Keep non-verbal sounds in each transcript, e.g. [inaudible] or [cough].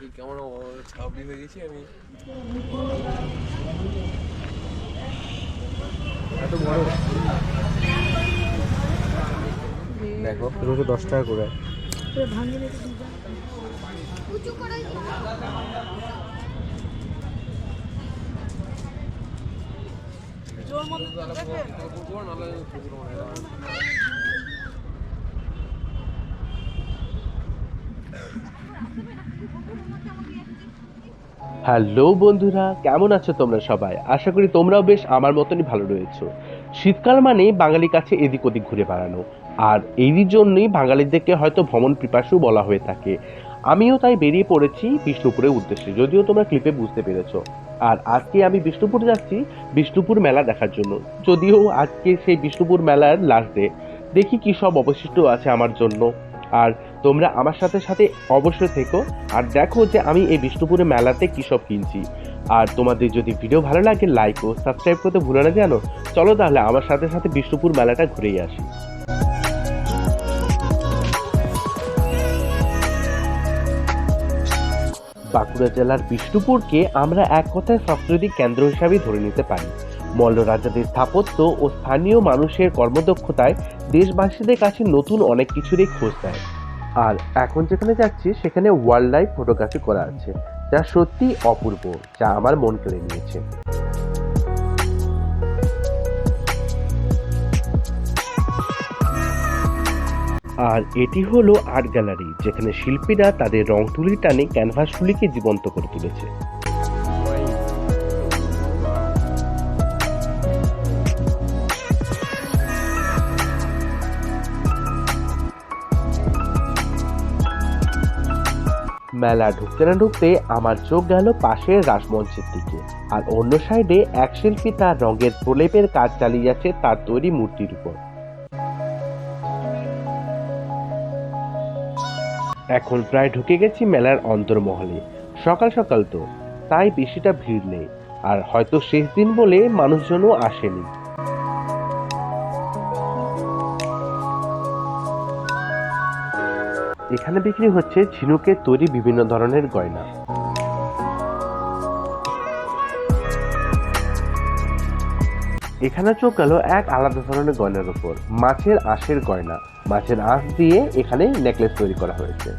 কি কেমন ছাবড়ি হয়ে গেছি আমি। এত বড়? দেখো দুটো দশ টাকা করে। [laughs] হ্যালো বন্ধুরা, কেমন আছো তোমরা সবাই? আশা করি তোমরাও বেশ আমার মতনই ভালো রয়েছো। শীতকাল মানে বাঙালির কাছে এদিক ওদিক ঘুরে বেড়ানো। আর এরই জন্যই বাঙালিদেরকে হয়তো ভ্রমণ পিপাসু বলা হয়ে থাকে। আমিও তাই বেরিয়ে পড়েছি বিষ্ণুপুরের উদ্দেশ্যে, যদিও তোমরা ক্লিপে বুঝতে পেরেছ। আর আজকে আমি বিষ্ণুপুর যাচ্ছি বিষ্ণুপুর মেলা দেখার জন্য। যদিও আজকে সেই বিষ্ণুপুর মেলার লাস্ট ডে দেখি কী সব অবশিষ্ট আছে আমার জন্য। আর তোমরা আমার সাথে সাথে অবশ্যই থেকো আর দেখো যে আমি এই বিষ্ণুপুরের মেলাতে কী সব কিনছি। আর তোমাদের যদি ভিডিও ভালো লাগে লাইক ও সাবস্ক্রাইব করতে ভুলো না জানো? চলো তাহলে আমার সাথে সাথে বিষ্ণুপুর মেলাটা ঘুরেই আসি। বাঁকুড়া জেলার বিষ্ণুপুরকে আমরা এক কথায় সাংস্কৃতিক কেন্দ্র হিসাবে ধরে নিতে পারি। মল্ল রাজাদের স্থাপত্য ও স্থানীয় মানুষের কর্মদক্ষতায় দেশবাসীদের কাছে নতুন অনেক কিছুরই খোঁজ দেয়। আর এখন যেখানে যাচ্ছি, সেখানে ওয়াইল্ড লাইফ ফটোগ্রাফি করা আছে, যা সত্যি অপূর্ব, যা আমার মন কেড়ে নিয়েছে। আর এটি হলো আর্ট গ্যালারি যেখানে শিল্পীরা তাদের রং তুলি টানে ক্যানভাসগুলিকে জীবন্ত করে তুলেছে। মেলা ঢুকতে না ঢুকতে আমার চোখ গেল পাশের রাসমঞ্চের দিকে। আর অন্য সাইডে এক শিল্পী তার রঙের প্রলেপের কাজ চালিয়ে যাচ্ছে তার তৈরি মূর্তির উপর। এখন প্রায় ঢুকে গেছি মেলার অন্তর্মহলে। সকাল সকাল তো, তাই বেশিটা ভিড় নেই। আর হয়তো শেষ দিন বলে মানুষজনও আসেনি। এখানে বিক্রি হচ্ছে ঝিনুকের তৈরি বিভিন্ন ধরনের গয়না। এখানে চোখ গেল এক আলাদা ধরনের গয়নার উপর, মাছের আঁশের গয়না। মাছের আঁশ দিয়ে এখানে নেকলেস তৈরি করা হয়েছে।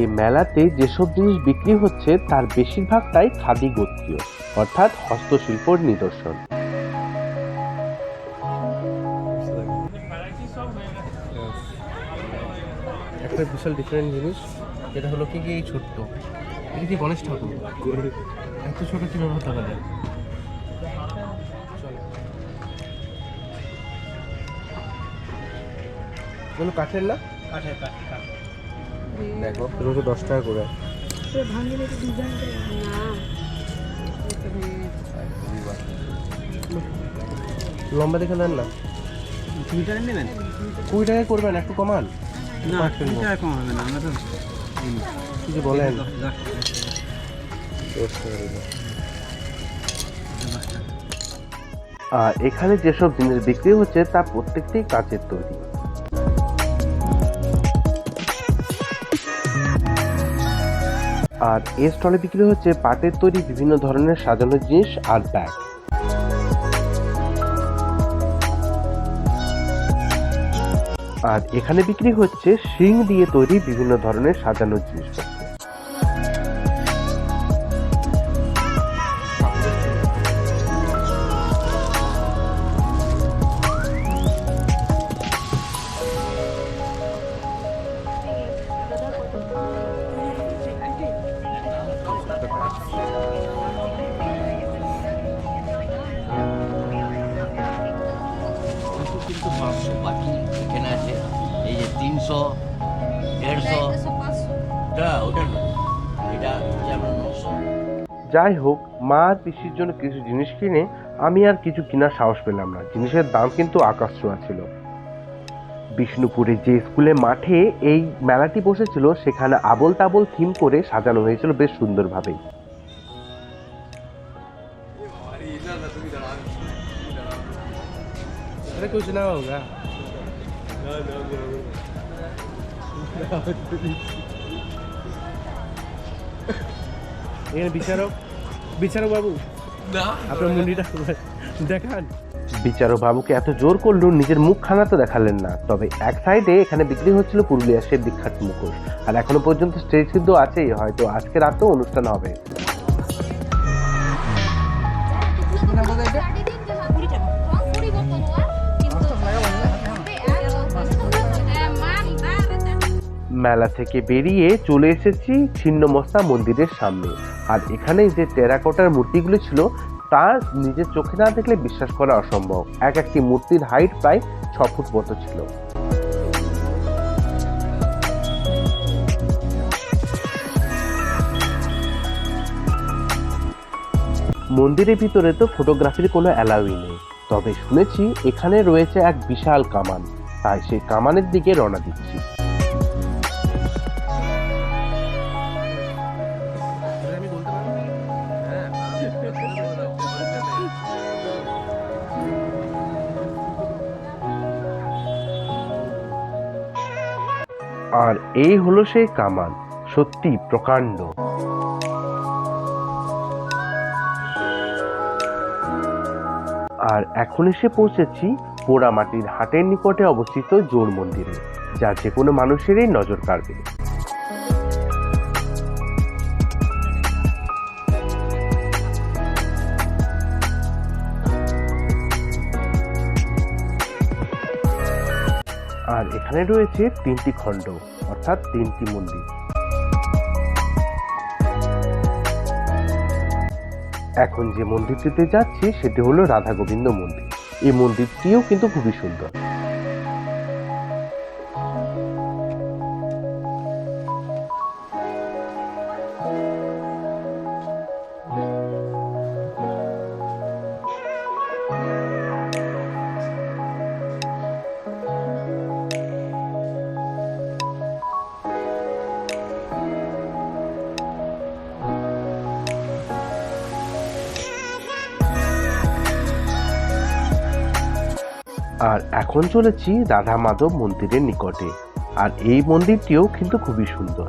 এই মেলাতে যেসব জিনিস বিক্রি হচ্ছে তার বেশিরভাগটাই খাদি গোত্রীয় অর্থাৎ হস্তশিল্পর নিদর্শন। একটা বিশাল ডিফারেন্ট জিনিস এটা হলো কি কি এই ছোট্ট? এটা কি গণেশ ঠাকুর? এত ছোট কীভাবে হতে পারে কোনো কাঠের না? কাঠের কাঠ দেখো দুটো দশ টাকা করে। লম্বা দেখে দেন না। কুড়ি টাকা নেবেন? কুড়ি টাকা করবেন একটু কমান। না কুড়ি টাকা। টাকা কম হবে না আমরা তো কিছু বলেন। দশ টাকা আর এখানে যেসব জিনিস বিক্রি হচ্ছে তা প্রত্যেকটি কাঁচের তৈরি। আর এ স্টলে বিক্রি হচ্ছে পাটের তৈরি বিভিন্ন ধরনের সাজানো জিনিস আর ব্যাগ। আর এখানে বিক্রি হচ্ছে শিং দিয়ে তৈরি বিভিন্ন ধরনের সাজানো জিনিসপত্র। যে তিনশো দেড়শো ওটা ওটা না এটা যেমন নশো যাই হোক মা আর পিসির জন্য কিছু জিনিস কিনে আমি আর কিছু কেনার সাহস পেলাম না জিনিসের দাম কিন্তু আকাশ ছোঁয়া ছিল বিষ্ণুপুরে যে স্কুলে মাঠে এই মেলাটি বসেছিল সেখানে আবল তাবল থিম করে সাজানো হয়েছিল বেশ সুন্দরভাবেই अरे कुछ ना होगा [laughs] এখানে বিচারক বিচারক বাবু আপনার মুন্ডিটা দেখান। বিচারক বাবুকে এত জোর করল নিজের মুখখানা তো দেখালেন না। তবে এক সাইডে এখানে বিক্রি হচ্ছিল পুরুলিয়ার সেই বিখ্যাত মুখোশ। আর এখনও পর্যন্ত স্টেজ কিন্তু আছেই হয়তো আজকে রাতেও অনুষ্ঠান হবে। মেলা থেকে বেরিয়ে চলে এসেছি ছিন্নমস্তা মন্দিরের সামনে। আর এখানে যে টেরাকোটার মূর্তিগুলো ছিল, তা নিজের চোখে না দেখলে বিশ্বাস করা অসম্ভব। এক একটি মূর্তির হাইট প্রায় ছ ফুট মতো ছিল। মন্দিরের ভিতরে তো ফটোগ্রাফির কোনো অ্যালাউই নেই। তবে শুনেছি এখানে রয়েছে এক বিশাল কামান। তাই সেই কামানের দিকে রওনা দিচ্ছি। আর এই হলো সেই কামান সত্যি প্রকাণ্ড। আর এখন এসে পৌঁছেছি পোড়ামাটির হাটের নিকটে অবস্থিত জোর মন্দিরে যা যে কোনো মানুষেরই নজর কাড়বে। এখানে রয়েছে তিনটি খণ্ড, অর্থাৎ তিনটি মন্দির। এখন যে মন্দিরটিতে যাচ্ছি, সেটি হলো রাধা গোবিন্দ মন্দির। এই মন্দিরটিও কিন্তু খুবই সুন্দর। আর এখন চলেছি রাধা মাধব মন্দিরের নিকটে। আর এই মন্দিরটিও কিন্তু খুবই সুন্দর।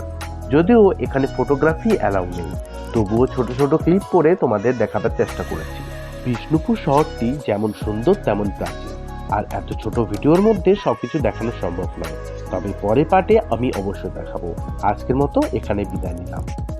যদিও এখানে ফটোগ্রাফি অ্যালাউ নেই। তবুও ছোট ছোট ক্লিপ করে তোমাদের দেখাবার চেষ্টা করেছি। বিষ্ণুপুর শহরটি যেমন সুন্দর, তেমন প্রাচীন। আর এত ছোট ভিডিওর মধ্যে সবকিছু দেখানো সম্ভব নয়। তবে পরে পাটে আমি অবশ্যই দেখাবো। আজকের মতো এখানে বিদায় নিলাম।